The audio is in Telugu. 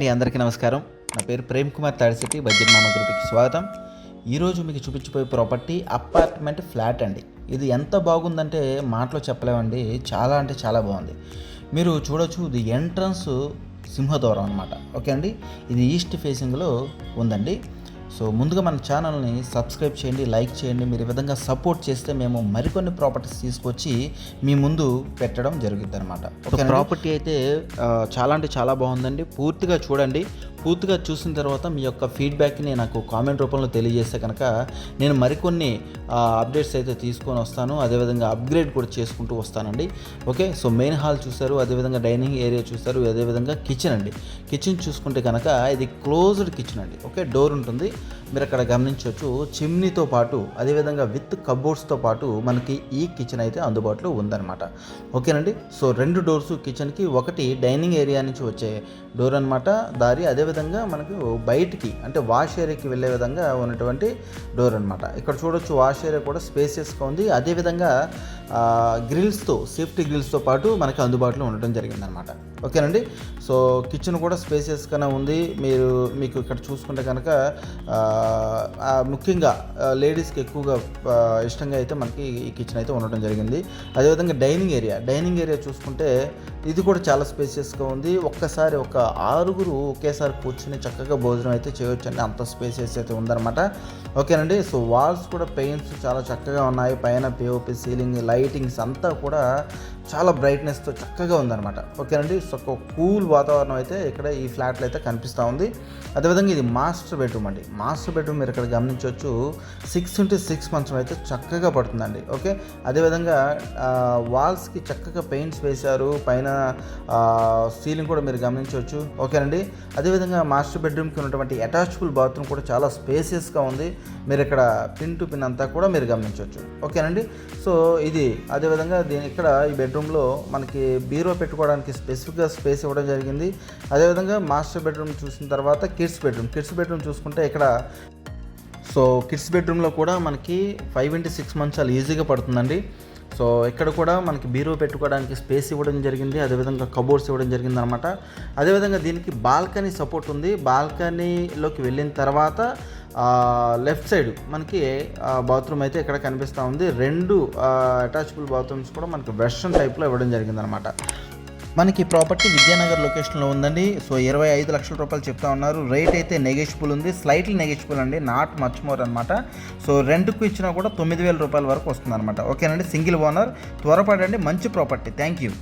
అండి అందరికీ నమస్కారం. నా పేరు ప్రేమ్ కుమార్ తాడిశెట్టి బడ్జెట్ మామ గ్రూప్కి స్వాగతం ఈరోజు మీకు చూపించిపోయే ప్రాపర్టీ అపార్ట్మెంట్ ఫ్లాట్ అండి. ఇది ఎంత బాగుందంటే మాటలో చెప్పలేమండి చాలా అంటే చాలా బాగుంది. మీరు చూడొచ్చు ఇది ఎంట్రన్స్ సింహద్వారం అనమాట ఓకే అండి? ఇది ఈస్ట్ ఫేసింగ్లో ఉందండి. సో ముందుగా మన ఛానల్ని సబ్స్క్రైబ్ చేయండి లైక్ చేయండి. మీరు ఈ విధంగా సపోర్ట్ చేస్తే మేము మరికొన్ని ప్రాపర్టీస్ తీసుకొచ్చి మీ ముందు పెట్టడం జరుగుతుంది అనమాట ఓకే ప్రాపర్టీ అయితే చాలా అంటే చాలా బాగుందండి. పూర్తిగా చూడండి. పూర్తిగా చూసిన తర్వాత మీ యొక్క ఫీడ్బ్యాక్ని నాకు కామెంట్ రూపంలో తెలియజేస్తే కనుక నేను మరికొన్ని అప్డేట్స్ అయితే తీసుకొని వస్తాను. అదేవిధంగా అప్గ్రేడ్ కూడా చేసుకుంటూ వస్తానండి. ఓకే సో మెయిన్ హాల్ చూస్తారు అదేవిధంగా డైనింగ్ ఏరియా చూస్తారు అదేవిధంగా కిచెన్ అండి. కిచెన్ చూసుకుంటే కనుక ఇది క్లోజ్డ్ కిచెన్ అండి. ఓకే డోర్ ఉంటుంది. మీరు అక్కడ గమనించవచ్చు చిమ్నీతో పాటు అదేవిధంగా విత్ కబోర్డ్స్తో పాటు మనకి ఈ కిచెన్ అయితే అందుబాటులో ఉందన్నమాట. ఓకేనండి? సో రెండు డోర్స్ కిచెన్కి ఒకటి డైనింగ్ ఏరియా నుంచి వచ్చే డోర్ అనమాట దారి అదేవిధంగా మనకు బయటికి అంటే వాష్ ఏరియాకి వెళ్ళే విధంగా ఉన్నటువంటి డోర్ అనమాట ఇక్కడ చూడొచ్చు వాష్ ఏరియా కూడా స్పేసియస్గా ఉంది. అదేవిధంగా గ్రిల్స్తో సేఫ్టీ గ్రిల్స్తో పాటు మనకి అందుబాటులో ఉండటం జరిగిందనమాట ఓకేనండి? సో కిచెన్ కూడా స్పేసియస్గానే ఉంది. మీరు మీకు ఇక్కడ చూసుకుంటే కనుక ముఖ్యంగా లేడీస్కి ఎక్కువగా ఇష్టంగా అయితే మనకి ఈ కిచెన్ అయితే ఉండటం జరిగింది. అదేవిధంగా డైనింగ్ ఏరియా డైనింగ్ ఏరియా చూసుకుంటే ఇది కూడా చాలా స్పేసియస్గా ఉంది. ఒక్కసారి ఒక ఆరుగురు ఒకేసారి కూర్చుని చక్కగా భోజనం అయితే చేయొచ్చు అండి అంత స్పేసియస్ అయితే ఉందన్నమాట. ఓకేనండి. సో వాల్స్ కూడా పెయింట్స్ చాలా చక్కగా ఉన్నాయి. పైన పిఓపి సీలింగ్ లైటింగ్స్ అంతా కూడా చాలా బ్రైట్నెస్తో చక్కగా ఉందన్నమాట. ఓకేనండి. సో ఒక కూల్ వాతావరణం అయితే ఇక్కడ ఈ ఫ్లాట్లో అయితే కనిపిస్తూ ఉంది. అదేవిధంగా ఇది మాస్టర్ బెడ్రూమ్ అండి. మాస్టర్ బెడ్రూమ్ మీరు ఇక్కడ గమనించవచ్చు. సిక్స్ ఇంటూ సిక్స్ మంచం అయితే చక్కగా పడుతుందండి. ఓకే. అదేవిధంగా వాల్స్కి చక్కగా పెయింట్స్ వేశారు. పైన సీలింగ్ కూడా మీరు గమనించవచ్చు. ఓకేనండి? అదేవిధంగా మాస్టర్ బెడ్రూమ్కి ఉన్నటువంటి అటాచబుల్ బాత్రూమ్ కూడా చాలా స్పేసియస్గా ఉంది. మీరు ఇక్కడ పిన్ టు పిన్ అంతా కూడా మీరు గమనించవచ్చు. ఓకేనండి? సో ఇది అదేవిధంగా దీని ఇక్కడ ఈ బెడ్రూమ్లో మనకి బీరో పెట్టుకోవడానికి స్పెసిఫిక్గా స్పేస్ ఇవ్వడం జరిగింది. అదేవిధంగా మాస్టర్ బెడ్రూమ్ చూసిన తర్వాత కిడ్స్ బెడ్రూమ్ కిడ్స్ బెడ్రూమ్ చూసుకుంటే ఇక్కడ సో కిడ్స్ బెడ్రూమ్లో కూడా మనకి ఫైవ్ ఇంటూ సిక్స్ మంచాలు ఈజీగా పడుతుందండి. సో ఇక్కడ కూడా మనకి బీరో పెట్టుకోవడానికి స్పేస్ ఇవ్వడం జరిగింది అదేవిధంగా కబోర్డ్స్ ఇవ్వడం జరిగింది అనమాట అదేవిధంగా దీనికి బాల్కనీ సపోర్ట్ ఉంది. బాల్కనీలోకి వెళ్ళిన తర్వాత లెఫ్ట్ సైడ్ మనకి బాత్రూమ్ అయితే ఇక్కడ కనిపిస్తూ ఉంది. రెండు అటాచబుల్ బాత్రూమ్స్ కూడా మనకి వెస్ట్రన్ టైప్లో ఇవ్వడం జరిగింది అనమాట మనకి ప్రాపర్టీ విద్యానగర్ లొకేషన్లో ఉందండి. సో ఇరవై ఐదు లక్షల రూపాయలు చెప్తా ఉన్నారు. రేట్ అయితే నెగెషిబుల్ ఉంది. స్లైట్లీ నెగెషిబుల్ అండి. నాట్ మచ్ మోర్ అనమాట సో రెంట్కు ఇచ్చినా కూడా తొమ్మిది వేల రూపాయల వరకు వస్తుంది అనమాట ఓకేనండి. Single owner. త్వరపడండి. మంచి ప్రాపర్టీ. Thank you.